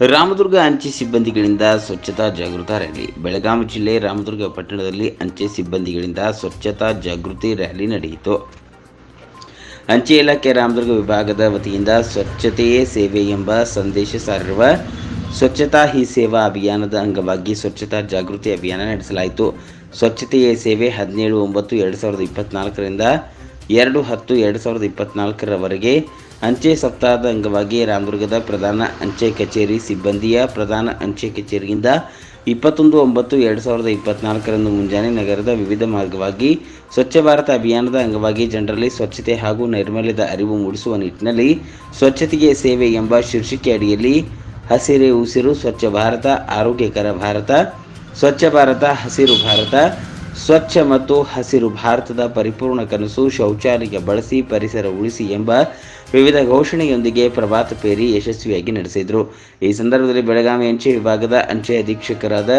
ರಾಮದುರ್ಗ ಅಂಚೆ ಸಿಬ್ಬಂದಿಗಳಿಂದ ಸ್ವಚ್ಛತಾ ಜಾಗೃತ ರ್ಯಾಲಿ. ಬೆಳಗಾವಿ ಜಿಲ್ಲೆ ರಾಮದುರ್ಗ ಪಟ್ಟಣದಲ್ಲಿ ಅಂಚೆ ಸಿಬ್ಬಂದಿಗಳಿಂದ ಸ್ವಚ್ಛತಾ ಜಾಗೃತಿ ರ್ಯಾಲಿ ನಡೆಯಿತು. ಅಂಚೆ ಇಲಾಖೆ ರಾಮದುರ್ಗ ವಿಭಾಗದ ವತಿಯಿಂದ ಸ್ವಚ್ಛತೆಯೇ ಸೇವೆ ಎಂಬ ಸಂದೇಶ ಸಾರಿರುವ ಸ್ವಚ್ಛತಾ ಹಿ ಸೇವಾ ಅಭಿಯಾನದ ಅಂಗವಾಗಿ ಸ್ವಚ್ಛತಾ ಜಾಗೃತಿ ಅಭಿಯಾನ ನಡೆಸಲಾಯಿತು. ಸ್ವಚ್ಛತೆಯೇ ಸೇವೆ ಹದಿನೇಳು ಒಂಬತ್ತು ಎರಡು ಸಾವಿರದ ಇಪ್ಪತ್ನಾಲ್ಕರಿಂದ ಎರಡು ಹತ್ತು ಎರಡು ಸಾವಿರದ ಇಪ್ಪತ್ನಾಲ್ಕರವರೆಗೆ ಅಂಚೆ ಸಪ್ತಾಹದ ಅಂಗವಾಗಿ ರಾಮದುರ್ಗದ ಪ್ರಧಾನ ಅಂಚೆ ಕಚೇರಿ ಸಿಬ್ಬಂದಿಯ ಪ್ರಧಾನ ಅಂಚೆ ಕಚೇರಿಯಿಂದ ಇಪ್ಪತ್ತೊಂದು ಒಂಬತ್ತು ಎರಡು ಸಾವಿರದ ಇಪ್ಪತ್ನಾಲ್ಕರಂದು ಮುಂಜಾನೆ ನಗರದ ವಿವಿಧ ಮಾರ್ಗವಾಗಿ ಸ್ವಚ್ಛ ಭಾರತ ಅಭಿಯಾನದ ಅಂಗವಾಗಿ ಜನರಲ್ಲಿ ಸ್ವಚ್ಛತೆ ಹಾಗೂ ನೈರ್ಮಲ್ಯದ ಅರಿವು ಮೂಡಿಸುವ ನಿಟ್ಟಿನಲ್ಲಿ ಸ್ವಚ್ಛತೆಗೆ ಸೇವೆ ಎಂಬ ಶೀರ್ಷಿಕೆ ಅಡಿಯಲ್ಲಿ ಹಸಿರೇ ಉಸಿರು ಸ್ವಚ್ಛ ಭಾರತ, ಆರೋಗ್ಯಕರ ಭಾರತ, ಸ್ವಚ್ಛ ಭಾರತ, ಹಸಿರು ಭಾರತ ಸ್ವಚ್ಛ ಮತ್ತು ಹಸಿರು ಭಾರತದ ಪರಿಪೂರ್ಣ ಕನಸು ಶೌಚಾಲಯ ಬಳಸಿ, ಪರಿಸರ ಉಳಿಸಿ ಎಂಬ ವಿವಿಧ ಘೋಷಣೆಯೊಂದಿಗೆ ಪ್ರಭಾತ ಪೇರಿ ಯಶಸ್ವಿಯಾಗಿ ನಡೆಸಿದರು. ಈ ಸಂದರ್ಭದಲ್ಲಿ ಬೆಳಗಾವಿ ಅಂಚೆ ವಿಭಾಗದ ಅಂಚೆ ಅಧೀಕ್ಷಕರಾದ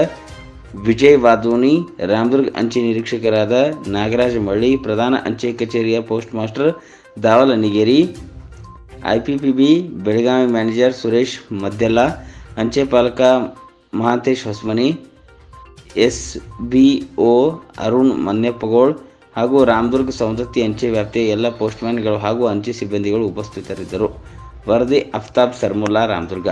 ವಿಜಯ್ ವಾದೋನಿ ರಾಮದುರ್ಗ್ ಅಂಚೆ ನಿರೀಕ್ಷಕರಾದ ನಾಗರಾಜ ಮಳ್ಳಿ, ಪ್ರಧಾನ ಅಂಚೆ ಕಚೇರಿಯ post master Daval Nigeri IPPB Belagavi manager Suresh Maddella, ಅಂಚೆ ಪಾಲಕ Mahantesh Hosmani S B O, Arun Manyappagol ಹಾಗೂ ರಾಮದುರ್ಗ ಸವದತ್ತಿ ಅಂಚೆ ವ್ಯಾಪ್ತಿಯ ಎಲ್ಲ ಪೋಸ್ಟ್ಮ್ಯಾನ್ಗಳು ಹಾಗೂ ಅಂಚೆ ಸಿಬ್ಬಂದಿಗಳು ಉಪಸ್ಥಿತರಿದ್ದರು. ವರದಿ ಅಫ್ತಾಬ್ ಸರ್ಮುಲ್ಲಾ ರಾಮದುರ್ಗ.